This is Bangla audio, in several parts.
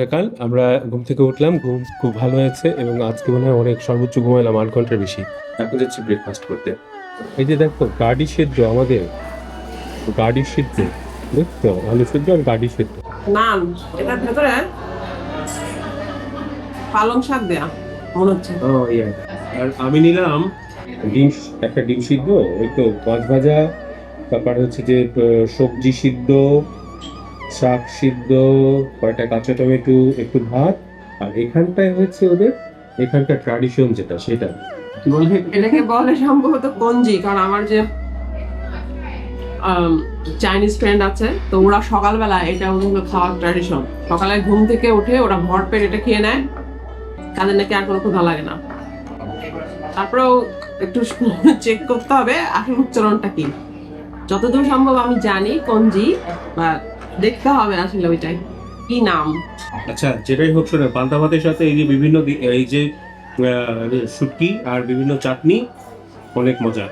সকাল। আমরা ঘুম থেকে উঠলাম ঘুম খুব ভালো হয়েছে এবং আজকে মনে হয় অনেক সর্বোচ্চ ঘুমাইলাম আট ঘণ্টার বেশি। এখন যাচ্ছি ব্রেকফাস্ট করতে। এই যে দেখো গাড়ি সেদ্ধ আমাদের। গাড়ি সিদ্ধ দেখছ? আলু সেদ্ধ আর গাড়ি সেদ্ধ। নান এটার ভেতরে পালং শাক দেয়া মনে হচ্ছে। ও ইয়া। আর আমি নিলাম ডিম একটা ডিম সিদ্ধ একটু মাছ ভাজা তারপর হচ্ছে যে সবজি সিদ্ধ শাক সিদ্ধ কয়টা কাঁচা টমেটো একটু ভাত আর এখানটায় হচ্ছে ওদের এখানকার ট্র্যাডিশন যেটা সেটা। কি বলে এটাকে বলে সম্ভবত কঞ্জি কারণ আমার যে চাইনিজ ফ্রেন্ড আছে তো ওরা সকালবেলা এটা ওদের খাওয়ার ট্র্যাডিশন সকালে ঘুম থেকে উঠে ওরা ভরপেট এটা খেয়ে নেয় তাদের নাকি আর কোনো ক্ষুধা লাগে না। তারপরেও একটু চেক করতে হবে আসল উচ্চারণটা কি। যতদূর সম্ভব আমি জানি কঞ্জি বা দেখতে হবে আসলে ওইটাই। কি নাম? আচ্ছা যেটাই হোক শোনো পান্তা ভাতের সাথে এই যে বিভিন্ন এই যে শুটকি আর বিভিন্ন চাটনি, অনেক মজা।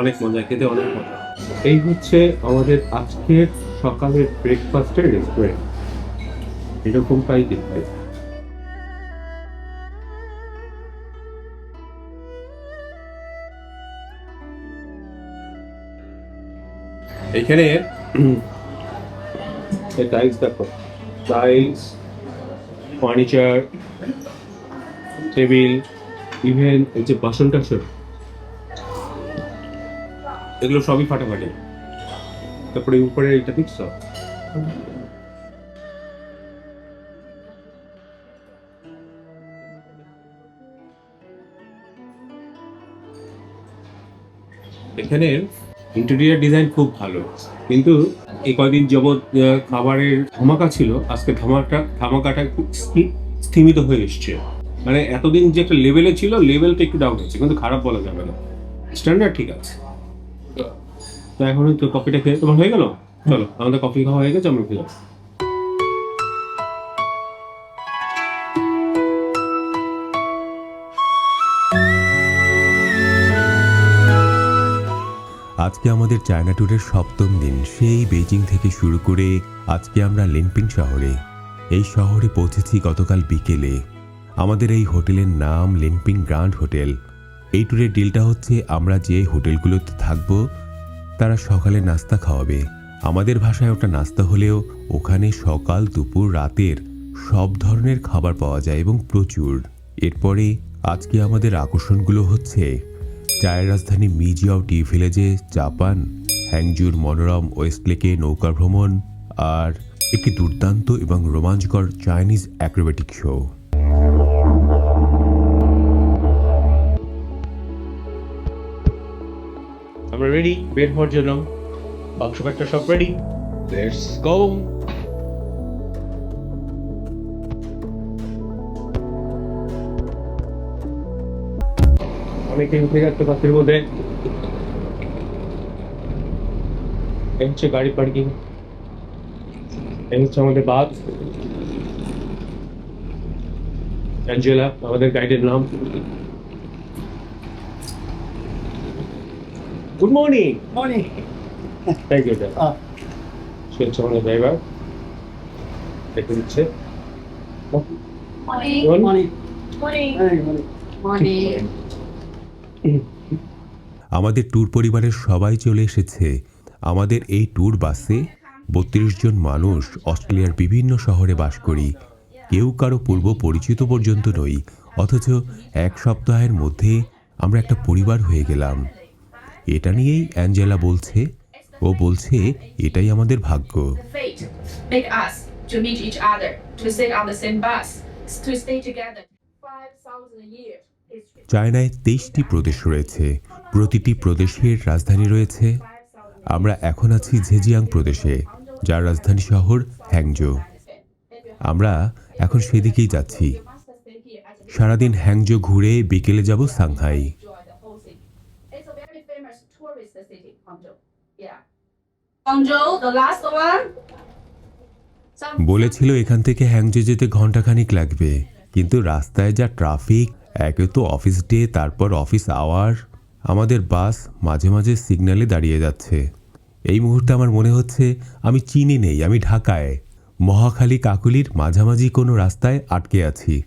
অনেক মজা, খেতে অনেক মজা। এই হচ্ছে আমাদের আজকের সকালের ব্রেকফাস্টের রেস্টুরেন্ট এরকমটাই দেখতে এখানে টাইলস দেখো টাইলস ফার্নিচার টেবিল ইভেন এই যে বাসন টাসন এগুলো সবই ফাটাফাটি তারপরে উপরে এটা দেখছ এখানে ইন্টেরিয়ার ডিজাইন খুব ভালো। কিন্তু এই কয়দিন যাবৎ খাবারের ধামাকা ছিল, আজকে ধামাকাটা ধামাকাটা খুব স্থিমিত হয়ে এসছে। মানে এতদিন যে একটা লেভেলে ছিল লেভেলটা একটু ডাউন হয়েছে, কিন্তু খারাপ বলা যাবে না। স্ট্যান্ডার্ড ঠিক আছে। তো এখন তো কপিটা খেয়ে তোমার হয়ে গেল? চলো, আমাদের কপি খাওয়া হয়ে গেছে, আমরা খেলাম আজকে আমাদের চায়না ট্যুরের সপ্তম দিন। সেই বেজিং থেকে শুরু করে আজকে আমরা লিনপিং শহরে, এই শহরে পৌঁছেছি গতকাল বিকেলে। আমাদের এই হোটেলের নাম লিনপিং গ্র্যান্ড হোটেল। এই ট্যুরের ডিলটা হচ্ছে, আমরা যে হোটেলগুলোতে থাকব, তারা সকালে নাস্তা খাওয়াবে। আমাদের ভাষায় ওটা নাস্তা হলেও ওখানে সকাল, দুপুর, রাতের সব ধরনের খাবার পাওয়া যায় এবং প্রচুর। এরপরে আজকে আমাদের আকর্ষণগুলো হচ্ছে চায়ের রাজধানী মিজিয়াও টি ভিলেজে জাপান, হ্যাংজুর মনোরম ওয়েস্টলেকে নৌকা ভ্রমণ আর একটি দুর্দান্ত এবং রোমাঞ্চকর চাইনিজ অ্যাক্রোবেটিক শো। আমরা রেডি বের হওয়ার জন্য। বাক্স সব রেডি লেটস গো অনেকে উঠে যাচ্ছে বাসের মধ্যে এই হচ্ছে গাড়ি পার্কিং এই হচ্ছে আমাদের বাস অ্যাঞ্জেলা আমাদের গাইডের নাম good morning Morning. Thank you sir. সে হচ্ছে আমাদের ড্রাইভার দেখে দিচ্ছে Morning. Morning. Morning. Morning. আমাদের ট্যুর পরিবারের সবাই চলে এসেছে আমাদের এই ট্যুর বাসে বত্রিশ জন মানুষ অস্ট্রেলিয়ার বিভিন্ন শহরে বাস করি কেউ কারও পূর্ব পরিচিত পর্যন্ত নই অথচ এক সপ্তাহের মধ্যে আমরা একটা পরিবার হয়ে গেলাম এটা নিয়েই অ্যাঞ্জেলা বলছে ও বলছে এটাই আমাদের ভাগ্য to sit on the same bus, to stay together. Five thousand years history. চায়নায় তেইশটি প্রদেশ রয়েছে। প্রতিটি প্রদেশের রাজধানী রয়েছে। আমরা এখন আছি ঝেজিয়াং প্রদেশে, যার রাজধানী শহর হ্যাংজো আমরা এখন সেদিকেই যাচ্ছি। সারাদিন হ্যাংজো ঘুরে বিকেলে যাব সাংহাই। বলেছিল এখান থেকে হ্যাংজো যেতে ঘন্টাখানিক লাগবে, কিন্তু রাস্তায় যা ট্রাফিক একে তো অফিস ডে তারপর অফিস আওয়ার আমাদের বাস মাঝে মাঝে সিগন্যালে দাঁড়িয়ে যাচ্ছে। এই মুহূর্তে আমার মনে হচ্ছে আমি চীনে নেই, আমি ঢাকায়। মহাখালী কাকুলির মাঝামাঝি কোনো রাস্তায় আটকে আছি।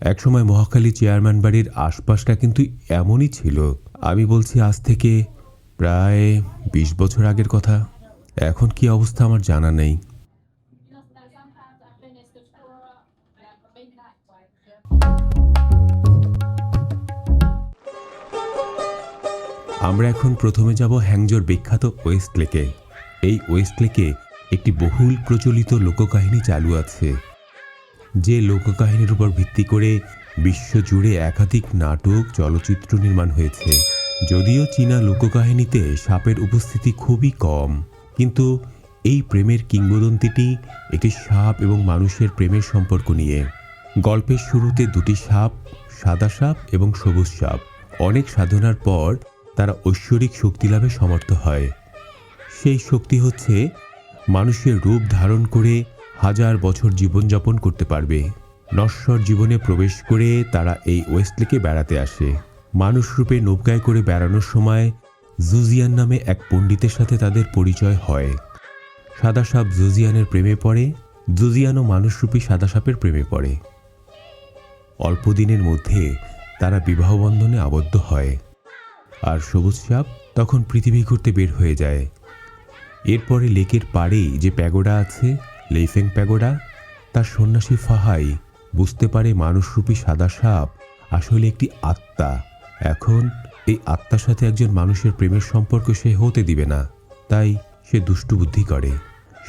একসময় মহাখালী চেয়ারম্যান বাড়ির আশপাশটা কিন্তু এমনই ছিল। আমি বলছি, আজ থেকে প্রায় বিশ বছর আগের কথা। এখন কি অবস্থা আমার জানা নেই। আমরা এখন প্রথমে যাব হ্যাংজোর বিখ্যাত ওয়েস্ট লেকে। এই ওয়েস্ট লেকে একটি বহুল প্রচলিত লোককাহিনী চালু আছে, যে লোককাহিনীর উপর ভিত্তি করে বিশ্বজুড়ে একাধিক নাটক, চলচ্চিত্র নির্মাণ হয়েছে। যদিও চীনা লোককাহিনীতে সাপের উপস্থিতি খুবই কম, কিন্তু এই প্রেমের কিংবদন্তিটি একটি সাপ এবং মানুষের প্রেমের সম্পর্ক নিয়ে। গল্পের শুরুতে দুটি সাপ, সাদা সাপ এবং সবুজ সাপ। অনেক সাধনার পর তারা ঐশ্বরিক শক্তি লাভে সমর্থ হয়। সেই শক্তি হচ্ছে মানুষের রূপ ধারণ করে হাজার বছর জীবনযাপন করতে পারবে। নশ্বর জীবনে প্রবেশ করে তারা এই ওয়েস্টলেকে বেড়াতে আসে। মানুষ রূপে নৌকায় করে বেড়ানোর সময় জুজিয়ান নামে এক পণ্ডিতের সাথে তাদের পরিচয় হয়। সাদা সাপ জুজিয়ানের প্রেমে পড়ে, জুজিয়ানও মানুষরূপী সাদা সাপের প্রেমে পড়ে। অল্প দিনের মধ্যে তারা বিবাহবন্ধনে আবদ্ধ হয়। আর সবুজ সাপ তখন পৃথিবী ঘুরতে বের হয়ে যায়। এরপরে লেকের পাড়েই যে প্যাগোডা আছে, লেইফেং প্যাগোডা, তার সন্ন্যাসী ফাহাই বুঝতে পারে মানুষরূপী সাদা সাপ আসলে একটি আত্মা। এখন এই আত্মার সাথে একজন মানুষের প্রেমের সম্পর্ক সে হতে দিবে না, তাই সে দুষ্টু বুদ্ধি করে।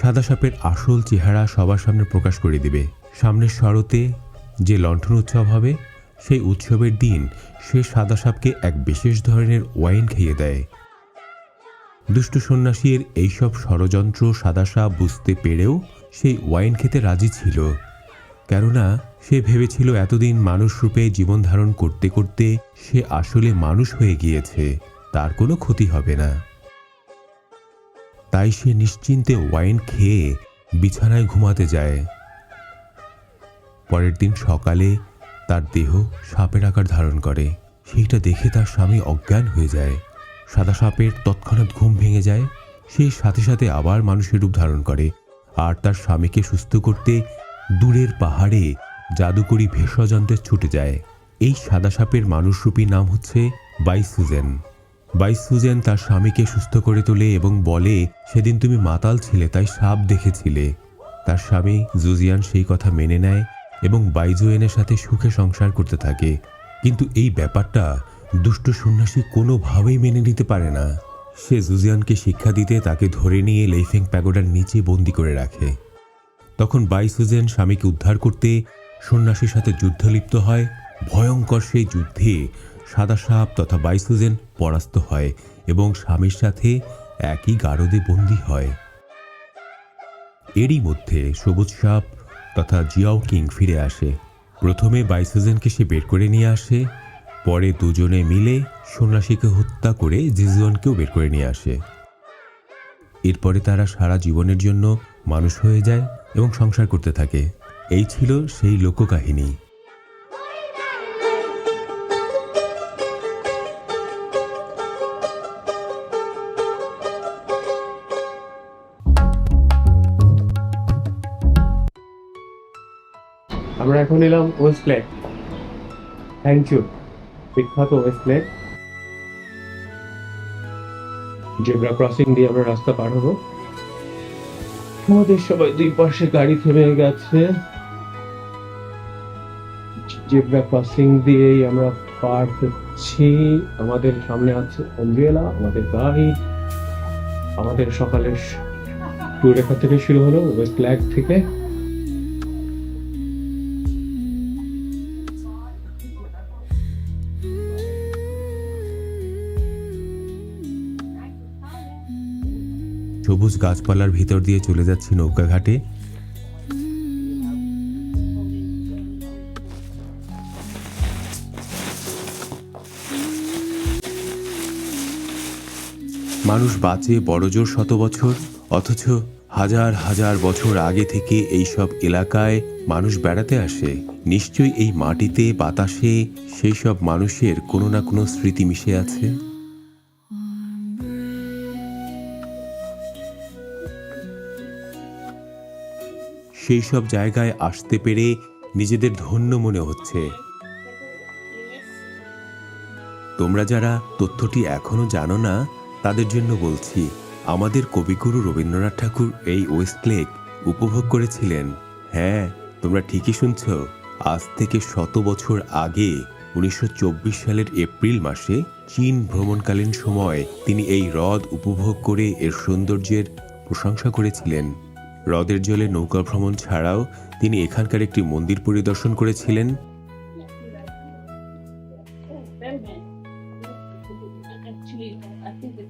সাদা সাপের আসল চেহারা সবার সামনে প্রকাশ করে দিবে। সামনের শরতে যে লণ্ঠন উৎসব হবে সেই উৎসবের দিন সে সাদা সাপকে এক বিশেষ ধরনের ওয়াইন খেয়ে দেয়। দুষ্টু সন্ন্যাসীর এইসব ষড়যন্ত্র সাদা সাপ বুঝতে পেরেও সেই ওয়াইন খেতে রাজি ছিল। কেননা সে ভেবেছিল এতদিন মানুষ রূপে জীবন ধারণ করতে করতে সে আসলে মানুষ হয়ে গিয়েছে, তার কোনো ক্ষতি হবে না। তাই সে নিশ্চিন্তে ওয়াইন খেয়ে বিছানায় ঘুমাতে যায়। পরের দিন সকালে তার দেহ সাপের আকার ধারণ করে। সেইটা দেখে তার স্বামী অজ্ঞান হয়ে যায়। সাদা সাপের তৎক্ষণাৎ ঘুম ভেঙে যায়, সে সাথে সাথে আবার মানুষের রূপ ধারণ করে। আর তার স্বামীকে সুস্থ করতে দূরের পাহাড়ে জাদুকরি ভেষজন্ত্রে ছুটে যায়। এই সাদা সাপের মানুষরূপী নাম হচ্ছে বাইসুজেন। বাইসুজেন তার স্বামীকে সুস্থ করে তোলে এবং বলে, সেদিন তুমি মাতাল ছিলে, তাই সাপ দেখেছিলে। তার স্বামী জুজিয়ান সেই কথা মেনে নেয় এবং বাইজুয়েনের সাথে সুখে সংসার করতে থাকে। কিন্তু এই ব্যাপারটা দুষ্ট সন্ন্যাসী কোনোভাবেই মেনে নিতে পারে না। সে জুজিয়ানকে শিক্ষা দিতে তাকে ধরে নিয়ে লেইফেং প্যাগোডার নিচে বন্দি করে রাখে। তখন বাইসুজেন স্বামীকে উদ্ধার করতে সন্ন্যাসীর সাথে যুদ্ধ লিপ্ত হয়। ভয়ঙ্কর সেই যুদ্ধে সাদা সাপ তথা বাইসুজেন পরাস্ত হয় এবং স্বামীর সাথে একই গারদে বন্দী হয়। এরই মধ্যে সবুজ সাপ তথা জিয়াও কিং ফিরে আসে। প্রথমে বাইসেজেনকে সে বের করে নিয়ে আসে, পরে দুজনে মিলে সন্ন্যাসীকে হত্যা করে জিজুয়ানকেও বের করে নিয়ে আসে। এরপরে তারা সারা জীবনের জন্য মানুষ হয়ে যায় এবং সংসার করতে থাকে। এই ছিল সেই লোককাহিনী। আমরা এখন এলাম ওয়েস্ট লেক থ্যাংক ইউ বিখ্যাত ওয়েস্ট লেক জেব্রা ক্রসিং দিয়ে আমরা রাস্তা পার হব। আমাদের সবাই দুই পাশে গাড়ি থেমে গেছে। জেব্রা ক্রসিং দিয়েই আমরা পার হচ্ছি। আমাদের সামনে আছে অম্ব্রেলা আমাদের গাড়ি। আমাদের সকালের ট্যুর এখান থেকে শুরু হলো ওয়েস্ট লেক থেকে। গাছপালার ভিতর দিয়ে চলে যাচ্ছি নৌকাঘাটে। মানুষ বাঁচে বড়জোর শত বছর, অথচ হাজার হাজার বছর আগে থেকে এই সব এলাকায় মানুষ বেড়াতে আসে। নিশ্চয়ই এই মাটিতে বাতাসে সেই সব মানুষের কোনো না কোনো স্মৃতি মিশে আছে। সেই সব জায়গায় আসতে পেরে নিজেদের ধন্য মনে হচ্ছে। তোমরা যারা তথ্যটি এখনও জানো না, তাদের জন্য বলছি, আমাদের কবিগুরু রবীন্দ্রনাথ ঠাকুর এই ওয়েস্ট লেক উপভোগ করেছিলেন। হ্যাঁ তোমরা ঠিকই শুনছ, আজ থেকে শত বছর আগে উনিশশো চব্বিশ সালের এপ্রিল মাসে চীন ভ্রমণকালীন সময় তিনি এই হ্রদ উপভোগ করে এর সৌন্দর্যের প্রশংসা করেছিলেন। হ্রদের জলে নৌকা ভ্রমণ ছাড়াও তিনি এখানকার একটি মন্দির পরিদর্শন করেছিলেন।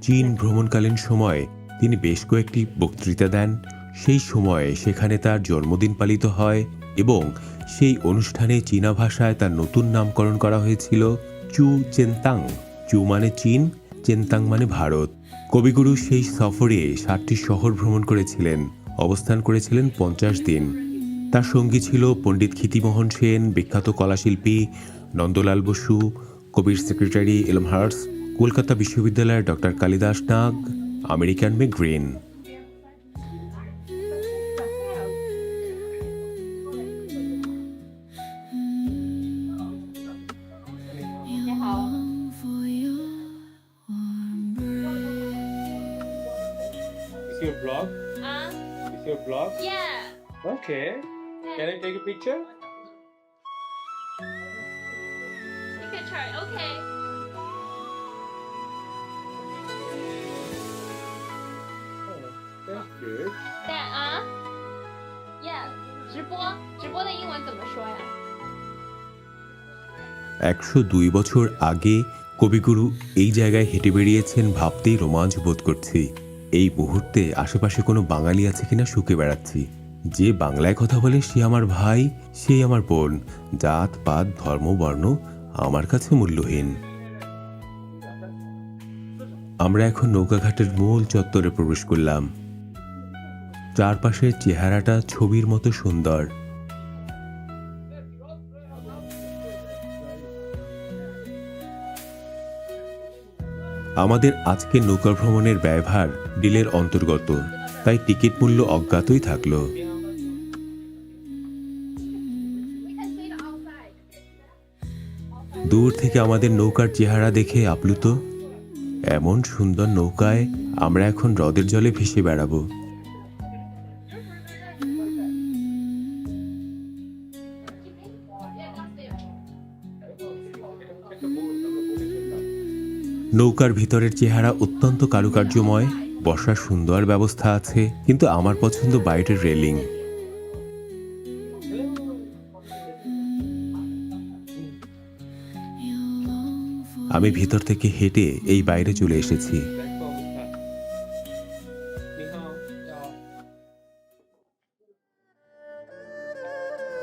চীন ভ্রমণকালীন সময়ে তিনি বেশ কয়েকটি বক্তৃতা দেন। সেই সময়ে সেখানে তার জন্মদিন পালিত হয় এবং সেই অনুষ্ঠানে চীনা ভাষায় তার নতুন নামকরণ করা হয়েছিল চু চেন্তাং। চু মানে চীন, চেন্তাং মানে ভারত। কবিগুরু সেই সফরে সাতটি শহর ভ্রমণ করেছিলেন। অবস্থান করেছিলেন পঞ্চাশ দিন তার সঙ্গী ছিল পণ্ডিত ক্ষিতিমোহন সেন, বিখ্যাত কলাশিল্পী নন্দলাল বসু, কবির সেক্রেটারি এলম হার্স কলকাতা বিশ্ববিদ্যালয়ের doctor Kalidas Nag, American May Green your blog? Uh, Is your blog? yeah. Okay. Can I take a picture? You can try. Okay. That's good. That uh. Yeah. 直播，直播的英文怎么说呀？ একশো দুই বছর আগে কবিগুরু এই জায়গায় হেঁটে বেরিয়েছেন ভাবতেই রোমাঞ্চ বোধ করছি এই মুহূর্তে আশেপাশে কোনো বাঙালি আছে কিনা শুকে বেড়াচ্ছি। যে বাংলায় কথা বলে সে আমার ভাই, সেই আমার বোন। জাত, পাত, ধর্ম, বর্ণ আমার কাছে মূল্যহীন। আমরা এখন নৌকাঘাটের মূল চত্বরে প্রবেশ করলাম। চারপাশের চেহারাটা ছবির মতো সুন্দর। আমাদের আজকের নৌকা ভ্রমণের ব্যয়ভার ডিলের অন্তর্গত, তাই টিকিট মূল্য অজ্ঞাতই থাকল। দূর থেকে আমাদের নৌকার চেহারা দেখে আপ্লুত। এমন সুন্দর নৌকায় আমরা এখন হ্রদের জলে ভেসে বেড়াবো। নৌকার ভিতরের চেহারা অত্যন্ত কারুকার্যময়, বসার সুন্দর ব্যবস্থা আছে, কিন্তু আমার পছন্দ বাইরের রেলিং। আমি ভিতর থেকে হেঁটে এই বাইরে চলে এসেছি।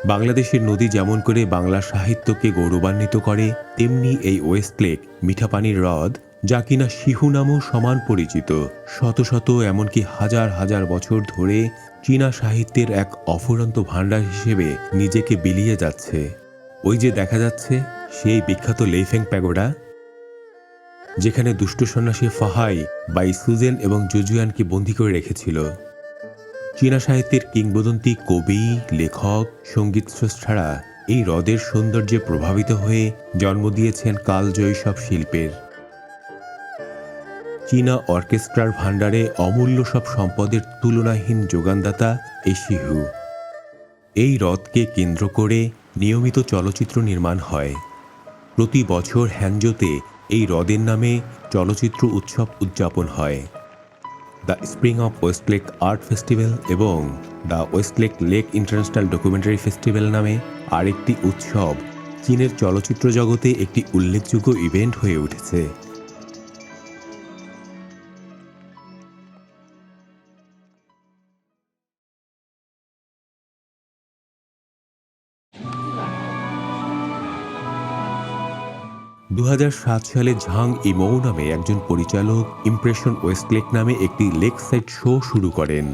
বাংলাদেশের নদী যেমন করে বাংলা সাহিত্যকে গৌরবান্বিত করে, তেমনি এই ওয়েস্ট লেক, মিঠাপানির হ্রদ, যা কিনা শিহু নামও সমান পরিচিত। শত শত এমনকি হাজার হাজার বছর ধরে চীনা সাহিত্যের এক অফুরন্ত ভাণ্ডার হিসেবে নিজেকে বিলিয়ে যাচ্ছে। ওই যে দেখা যাচ্ছে, সেই বিখ্যাত লেইফেং প্যাগোডা, যেখানে দুষ্ট সন্ন্যাসী ফাহাই, বাই সুজেন এবং জুজুয়ানকে বন্দী করে রেখেছিল। চীনা সাহিত্যের কিংবদন্তি কবি, লেখক, সংগীত স্রষ্টারা এই হ্রদের সৌন্দর্যে প্রভাবিত হয়ে জন্ম দিয়েছেন কালজয়ী সব শিল্পের। চীনা অর্কেস্ট্রার ভাণ্ডারে অমূল্য সব সম্পদের তুলনাহীন যোগানদাতা এই শিহু। এই হ্রদকে কেন্দ্র করে নিয়মিত চলচ্চিত্র নির্মাণ হয়। প্রতি বছর হ্যানজোতে এই হ্রদের নামে চলচ্চিত্র উৎসব উদযাপন হয়। The spring of Westlake art festival এবং the Westlake lake international documentary festival নামে আরেকটি উৎসব। চীনের চলচ্চিত্র জগতে একটি উল্লেখযোগ্য ইভেন্ট হয়ে উঠেছে। দু হাজার সাত সালে ঝাং ইমৌ নামে একজন পরিচালক ইমপ্রেশন ওয়েস্টলেক নামে একটি লেক সাইড শো শুরু করেন।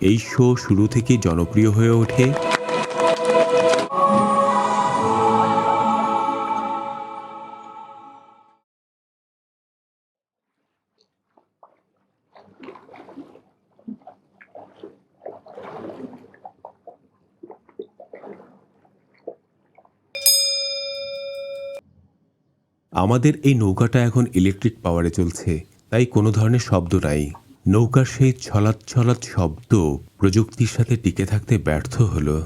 এই শো শুরু থেকেই জনপ্রিয় হয়ে ওঠে। আমাদের এই নৌকাটা এখন ইলেকট্রিক পাওয়ারে চলছে, তাই কোনো ধরনের শব্দ নাই। নৌকার সেই ছলাৎ ছলাৎ শব্দ প্রযুক্তির সাথে টিকে থাকতে ব্যর্থ হলো।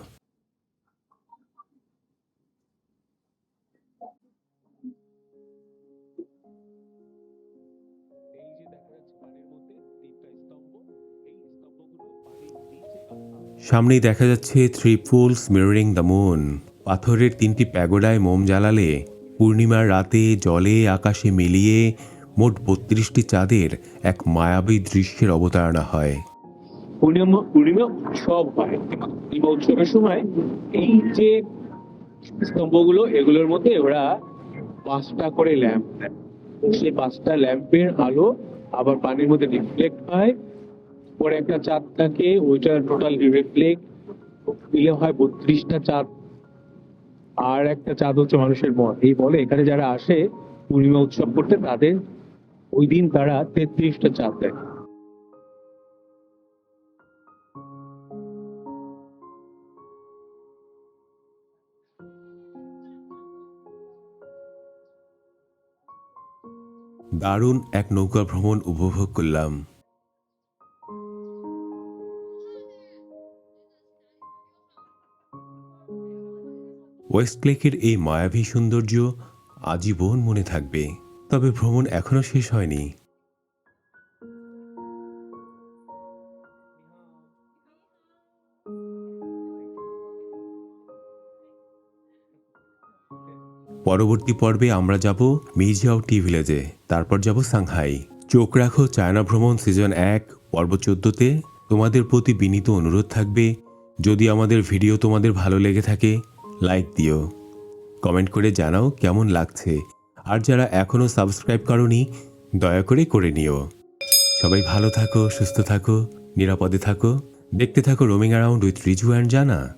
সামনেই দেখা যাচ্ছে three pools mirroring the moon পাথরের তিনটি প্যাগোডায় মোম জ্বালালে পূর্ণিমার রাতে জলে, আকাশে মিলিয়ে মোট বত্রিশটি চাঁদের এক মায়াবী দৃশ্যের অবতারণা হয়। পূর্ণিমা পূর্ণিমা উৎসব হয়। পূর্ণিমা উৎসবের সময় এই যে স্তম্ভগুলো, এগুলোর মধ্যে ওরা পাঁচটা করে ল্যাম্প সেই পাঁচটা ল্যাম্পের আলো আবার পানির মধ্যে রিফ্লেক্ট হয়। পরে একটা চাঁদ থাকে ওইটা টোটাল রিফ্লেক্ট দিলে হয় বত্রিশটা চাঁদ। আর একটা চাঁদ হচ্ছে মানুষের মন। এই বলে এখানে যারা আসে, পূর্ণিমা উৎসব করতে, তাদের ওই দিন তারা তেত্রিশটা চাঁদ দেয় দারুণ এক নৌকা ভ্রমণ উপভোগ করলাম। ওয়েস্টলেকের এই মায়াবী সৌন্দর্য আজীবন মনে থাকবে। তবে ভ্রমণ এখনও শেষ হয়নি। পরবর্তী পর্বে আমরা যাব মিজিয়াও টি ভিলেজে, তারপর যাব সাংহাই। চোখ রাখো চায়না ভ্রমণ সিজন এক, পর্ব চোদ্দতে। তোমাদের প্রতি বিনীত অনুরোধ থাকবে, যদি আমাদের ভিডিও তোমাদের ভালো লেগে থাকে লাইক দিও। কমেন্ট করে জানাও কেমন লাগছে। আর যারা এখনও সাবস্ক্রাইব করনি, দয়া করে করে নিও। সবাই ভালো থাকো, সুস্থ থাকো, নিরাপদে থাকো। দেখতে থাকো roaming around with Riju and জানা